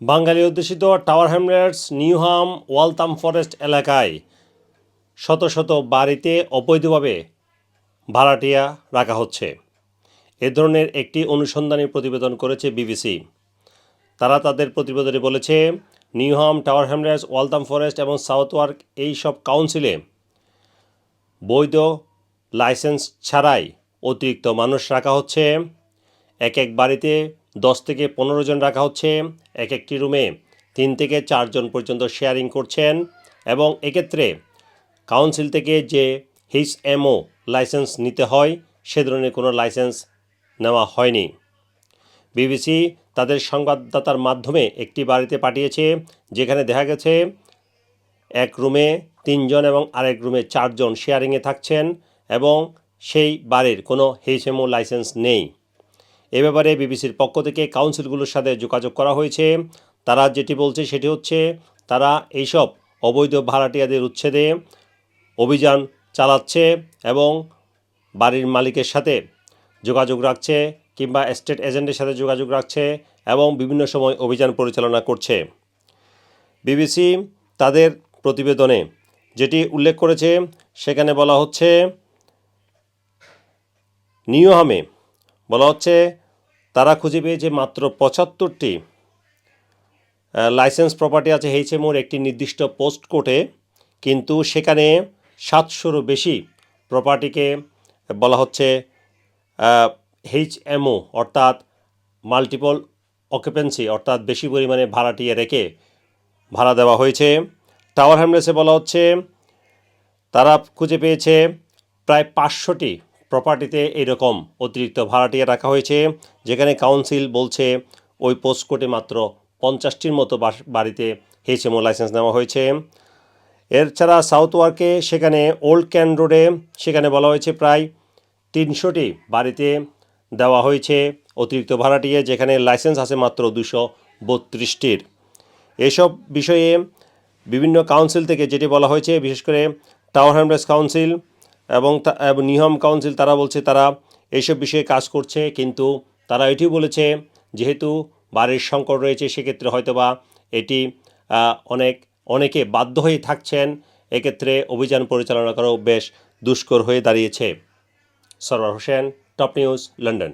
বাঙালি অধ্যুষিত Tower Hamlets, Newham, Waltham Forest এলাকায় শত শত বাড়িতে অবৈধভাবে ভাড়াটিয়া রাখা হচ্ছে। এ ধরনের একটি অনুসন্ধানী প্রতিবেদন করেছে বিবিসি। তারা তাদের প্রতিবেদনে বলেছে, Newham, Tower Hamlets, Waltham Forest এবং সাউথ ওয়ার্ক এই সব কাউন্সিলে বৈধ লাইসেন্স ছাড়াই অতিরিক্ত মানুষ রাখা হচ্ছে। এক এক বাড়িতে দশ থেকে পনেরো জন রাখা হচ্ছে। এক একটি রুমে তিন থেকে চারজন পর্যন্ত শেয়ারিং করছেন এবং এক্ষেত্রে কাউন্সিল থেকে যে এইচ এমও লাইসেন্স নিতে হয়, সে ধরনের কোনো লাইসেন্স নেওয়া হয়নি। বিবিসি তাদের সংবাদদাতার মাধ্যমে একটি বাড়িতে পাঠিয়েছে, যেখানে দেখা গেছে এক রুমে তিনজন এবং আরেক রুমে চারজন শেয়ারিংয়ে থাকছেন এবং সেই বাড়ির কোনো এইচএমও লাইসেন্স নেই। এ ব্যাপারে বিবিসির পক্ষ থেকে কাউন্সিলগুলোর সাথে যোগাযোগ করা হয়েছে। তারা যেটি বলছে সেটি হচ্ছে, তারা এইসব অবৈধ ভাড়াটিয়াদের উচ্ছেদে অভিযান চালাচ্ছে এবং বাড়ির মালিকের সাথে যোগাযোগ রাখছে কিংবা স্টেট এজেন্টের সাথে যোগাযোগ রাখছে এবং বিভিন্ন সময় অভিযান পরিচালনা করছে। বিবিসি তাদের প্রতিবেদনে যেটি উল্লেখ করেছে, সেখানে বলা হচ্ছে নিউহামে বলা হচ্ছে তারা খুঁজে পেয়েছে মাত্র পঁচাত্তরটি লাইসেন্স প্রপার্টি আছে এইচএমওর একটি নির্দিষ্ট পোস্ট কোর্টে কিন্তু সেখানে সাতশোরও বেশি প্রপার্টিকে বলা হচ্ছে এইচএমও অর্থাৎ মাল্টিপল অকুপেন্সি অর্থাৎ বেশি পরিমাণে ভাড়াটিয়ে রেখে ভাড়া দেওয়া হয়েছে। টাওয়ার হ্যামলেসে বলা হচ্ছে, তারা খুঁজে পেয়েছে প্রায় পাঁচশোটি প্রপার্টিতে এরকম অতিরিক্ত ভাড়াটিয়া রাখা হয়েছে, যেখানে কাউন্সিল বলছে ওই পোস্টকোর্টে মাত্র পঞ্চাশটির মতো বাড়িতে এইচএমও লাইসেন্স নেওয়া হয়েছে। এছাড়া সাউথ ওয়ার্কে সেখানে ওল্ড ক্যান রোডে সেখানে বলা হয়েছে প্রায় তিনশোটি বাড়িতে দেওয়া হয়েছে অতিরিক্ত ভাড়াটিয়ে যেখানে লাইসেন্স আছে মাত্র দুশো বত্রিশটির। এসব বিষয়ে বিভিন্ন কাউন্সিল থেকে যেটি বলা হয়েছে, বিশেষ করে টাওয়ার হ্যামলেস কাউন্সিল এবং নিহম কাউন্সিল, তারা বলছে তারা এইসব বিষয়ে কাজ করছে, কিন্তু তারা এটি বলেছে যেহেতু বাড়ির সংকট রয়েছে, সেক্ষেত্রে হয়তোবা এটি অনেক, অনেকে বাধ্য হয়ে থাকছেন। এক্ষেত্রে অভিযান পরিচালনা করাও বেশ দুষ্কর হয়ে দাঁড়িয়েছে। Sarwar Hossain, top news, London.